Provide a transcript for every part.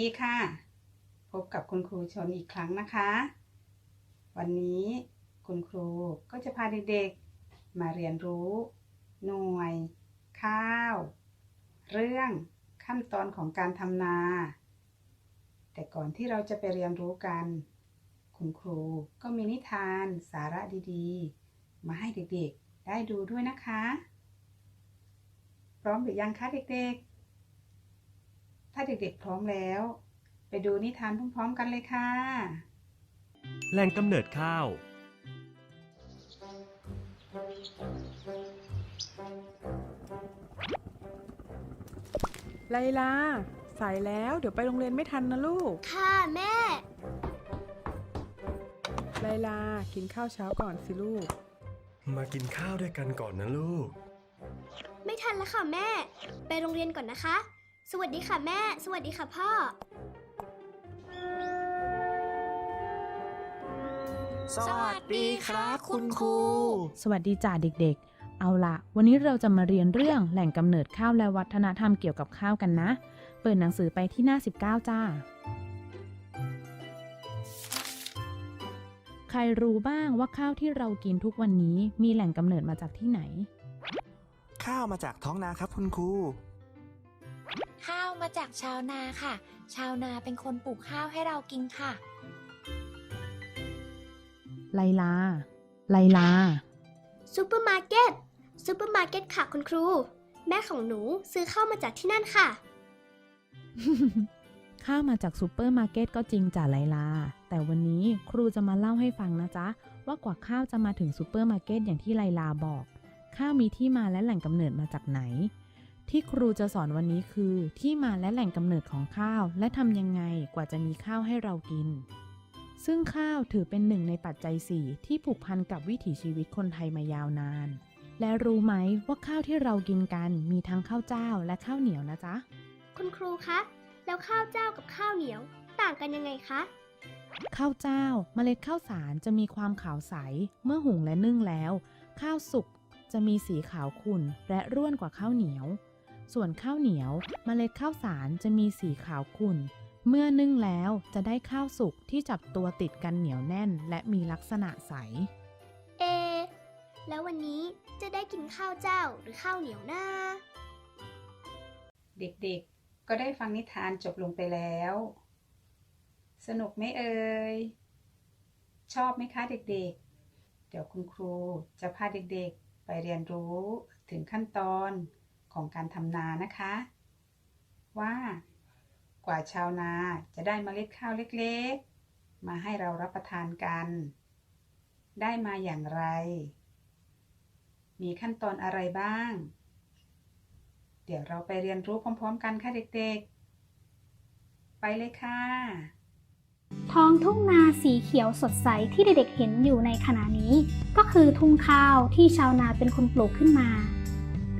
ดีค่ะ พบกับคุณครูชนอีกครั้งนะคะ วันนี้คุณครูก็จะพาเด็กๆมาเรียนรู้ หน่วย ข้าว เรื่องขั้นตอนของการทำนา แต่ก่อนที่เราจะไปเรียนรู้กัน คุณครูก็มีนิทานสาระดีๆ มาให้เด็กๆได้ดูด้วยนะคะ พร้อมหรือยังคะเด็กๆ ถ้าเด็กๆพร้อมแล้ว ไปดูนิทานพร้อมๆกันเลยค่ะ แหล่งกำเนิดข้าว ไลลา สายแล้วเดี๋ยวไปโรงเรียนไม่ทันนะลูก ค่ะแม่ ไลลา กินข้าวเช้าก่อนสิลูก มากินข้าวด้วยกันก่อนนะลูก ไม่ทันแล้วค่ะแม่ ไปโรงเรียนก่อนนะคะ สวัสดีค่ะแม่ สวัสดีค่ะพ่อ สวัสดีครับคุณครู สวัสดีจ่าเด็กๆ เอาละวันนี้เราจะมาเรียนเรื่องแหล่งกำเนิดข้าวและวัฒนธรรมเกี่ยวกับข้าวกันนะ เปิดหนังสือไปที่หน้า 19 จ้า ใครรู้บ้างว่าข้าวที่เรากินทุกวันนี้มีแหล่งกำเนิดมาจากที่ไหน ข้าวมาจากท้องนาครับคุณครู ข้าวมาจากชาวนาค่ะ ชาวนาเป็นคนปลูกข้าวให้เรากินค่ะ ไลลา ไลลา ซูเปอร์มาร์เก็ต ซูเปอร์มาร์เก็ตค่ะคุณครู แม่ของหนูซื้อข้าวมาจากที่นั่นค่ะ ข้าวมาจากซูเปอร์มาร์เก็ตก็จริงจ้ะไลลา แต่วันนี้ครูจะมาเล่าให้ฟังนะจ๊ะ ว่ากว่าข้าวจะมาถึงซูเปอร์มาร์เก็ตอย่างที่ไลลาบอก ข้าวมีที่มาและแหล่งกำเนิดมาจากไหน ที่ครูจะสอนวันนี้คือที่มาและแหล่งกำเนิดของข้าว และทำยังไงกว่าจะมีข้าวให้เรากิน ซึ่งข้าวถือเป็นหนึ่งในปัจจัยสี่ที่ผูกพันกับวิถีชีวิตคนไทยมายาวนาน และรู้ไหมว่าข้าวที่เรากินกันมีทั้งข้าวเจ้าและข้าวเหนียวนะจ๊ะ คุณครูคะ แล้วข้าวเจ้ากับข้าวเหนียว ต่างกันยังไงคะข้าวเจ้าเมล็ดข้าวสารจะมีความขาวใส เมื่อหุงและนึ่งแล้ว ข้าวสุกจะมีสีขาวขุ่นและร่วนกว่าข้าวเหนียว ส่วนข้าวเหนียวเมล็ดข้าวสารจะมีสีขาวขุ่น เมื่อนึ่งแล้วจะได้ข้าวสุกที่จับตัวติดกันเหนียวแน่น และมีลักษณะใส เอ แล้ววันนี้จะได้กินข้าวเจ้าหรือข้าวเหนียวนะเด็กๆ ก็ได้ฟังนิทานจบลงไปแล้ว สนุกไหมเอ่ย ชอบไหมคะเด็กๆ เดี๋ยวคุณครูจะพาเด็กๆ ไปเรียนรู้ถึงขั้นตอน ของการทำนานะคะ ว่ากว่าชาวนาจะได้เมล็ดข้าวเล็กๆ มาให้เรารับประทานกัน ได้มาอย่างไร มีขั้นตอนอะไรบ้าง เดี๋ยวเราไปเรียนรู้พร้อมๆ กันค่ะเด็กๆ ไปเลยค่ะ ท้องทุ่งนาสีเขียวสดใสที่เด็กๆเห็นอยู่ในขณะนี้ ก็คือทุ่งข้าวที่ชาวนาเป็นคนปลูกขึ้นมา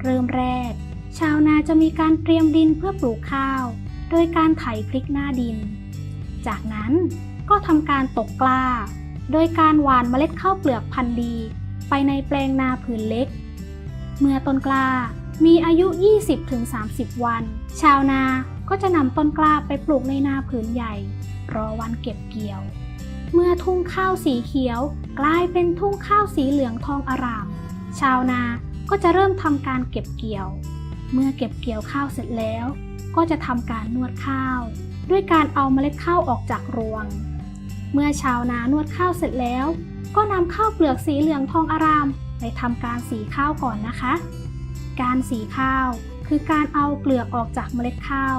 เริ่มแรก ชาวนาจะมีการเตรียมดินเพื่อปลูกข้าว โดยการไถพลิกหน้าดิน จากนั้นก็ทำการตกกล้า โดยการหว่านเมล็ดข้าวเปลือกพันธุ์ดี ไปในแปลงนาผืนเล็ก เมื่อต้นกล้ามีอายุ 20-30 วัน ชาวนาก็จะนำต้นกล้าไปปลูกในนาผืนใหญ่ รอวันเก็บเกี่ยว เมื่อทุ่งข้าวสีเขียว กลายเป็นทุ่งข้าวสีเหลืองทองอาราม ชาวนา ก็จะเริ่มทำการเก็บเกี่ยว เมื่อเก็บเกี่ยวข้าวเสร็จแล้ว ก็จะทำการนวดข้าว ด้วยการเอาเมล็ดข้าวออกจากรวง เมื่อชาวนานวดข้าวเสร็จแล้ว ก็นำข้าวเปลือกสีเหลืองทองอาราม ไปทำการสีข้าวก่อนนะคะ การสีข้าวคือการเอาเปลือกออกจากเมล็ดข้าว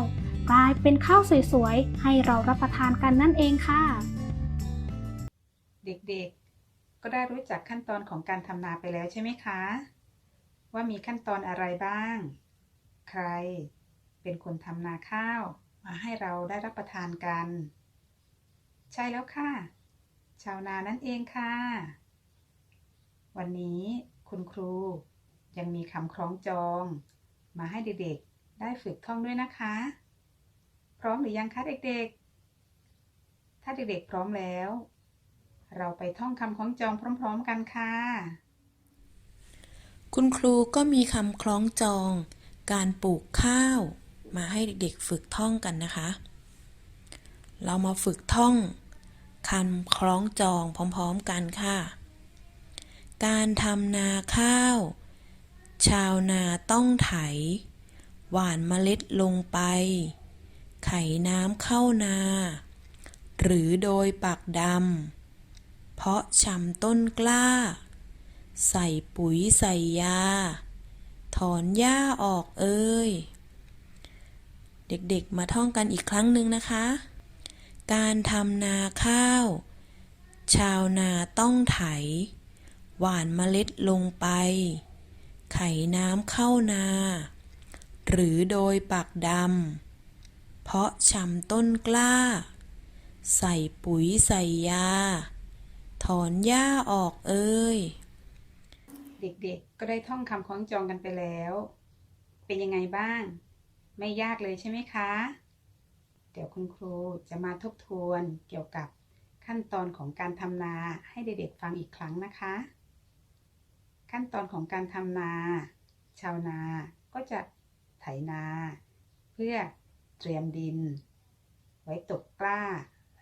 กลายเป็นข้าวสวยๆ ให้เรารับประทานกันนั่นเองค่ะ เด็กๆ ก็ได้รู้จักขั้นตอนของการทำนาไปแล้วใช่ไหมคะ ว่ามีขั้นตอนอะไรบ้าง ใครเป็นคนทำนาข้าว มาให้เราได้รับประทานกัน ใช่แล้วค่ะ ชาวนานั่นเองค่ะ วันนี้คุณครูยังมีคำคล้องจอง มาให้เด็กๆ ได้ฝึกท่องด้วยนะคะ พร้อมหรือยังคะเด็กๆ ถ้าเด็กๆพร้อมแล้ว เราไปท่องคำคล้องจองพร้อม ๆ กันค่ะ คุณครูก็มีคำคล้องจอง การปลูกข้าว มาให้เด็กๆฝึกท่องกันนะคะ เรามาฝึกท่องคำคล้องจองพร้อมๆกันค่ะ การทำนาข้าว ชาวนาต้องไถ หว่านเมล็ดลงไป ไขน้ำเข้านา หรือโดยปักดำ เพาะชำต้นกล้า ใส่ปุ๋ยใส่ยา ถอนหญ้าออกเอ้ยเด็กๆมาท่องกันอีกครั้งหนึ่งนะคะ การทำนาข้าว ชาวนาต้องไถ หว่านเมล็ดลงไป ไขน้ำเข้านา หรือโดยปักดำ เพาะชำต้นกล้า ใส่ปุ๋ยใส่ยา ถอนหญ้าออกเอ้ย เด็กๆ ก็ได้ท่องคำคล้องจองกันไปแล้ว เป็นยังไงบ้าง ไม่ยากเลยใช่ไหมคะ เดี๋ยวคุณครูจะมาทบทวนเกี่ยวกับขั้นตอนของการทำนาให้เด็กๆฟังอีกครั้งนะคะ ขั้นตอนของการทำนา ชาวนาก็จะไถนา เพื่อเตรียมดิน ไว้ตกกล้า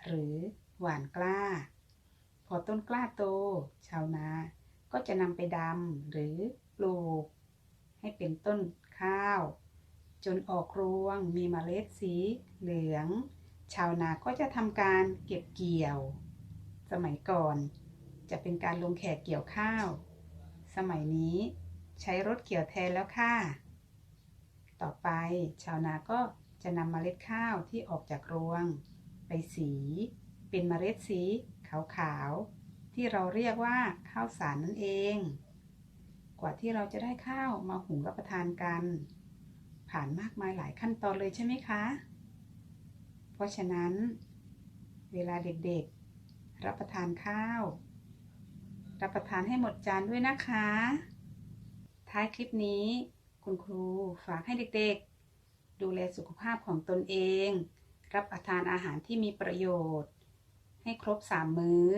หรือหว่านกล้า พอต้นกล้าโต ชาวนา ก็จะนำไปดำหรือปลูก ให้เป็นต้นข้าว จนออกรวงมีเมล็ดสีเหลือง ชาวนาก็จะทำการเก็บเกี่ยว สมัยก่อน จะเป็นการลงแขกเกี่ยวข้าว สมัยนี้ใช้รถเกี่ยวแทนแล้วค่ะ ต่อไปชาวนาก็จะนำเมล็ดข้าวที่ออกจากรวง ไปสี เป็นเมล็ดสีขาวๆ ที่เราเรียกว่าข้าวสารนั่นเอง กว่าที่เราจะได้ข้าวมาหุงรับประทานกัน ผ่านมากมายหลายขั้นตอนเลยใช่ไหมคะ เพราะฉะนั้น เวลาเด็กๆ รับประทานข้าว รับประทานให้หมดจานด้วยนะคะ ท้ายคลิปนี้คุณครูฝากให้เด็กๆ ดูแลสุขภาพของตนเอง รับประทานอาหารที่มีประโยชน์ ให้ครบสามมื้อ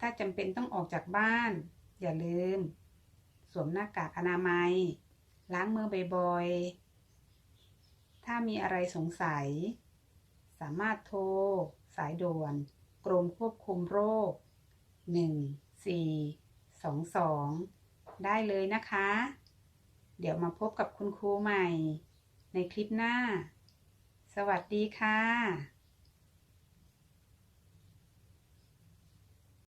ถ้าจำเป็นต้องออกจากบ้าน อย่าลืม สวมหน้ากากอนามัย ล้างมือบ่อยๆ ถ้ามีอะไรสงสัย สามารถโทร สายด่วน กรมควบคุมโรค 1422 ได้เลยนะคะ เดี๋ยวมาพบกับคุณครูใหม่ ในคลิปหน้า สวัสดีค่ะ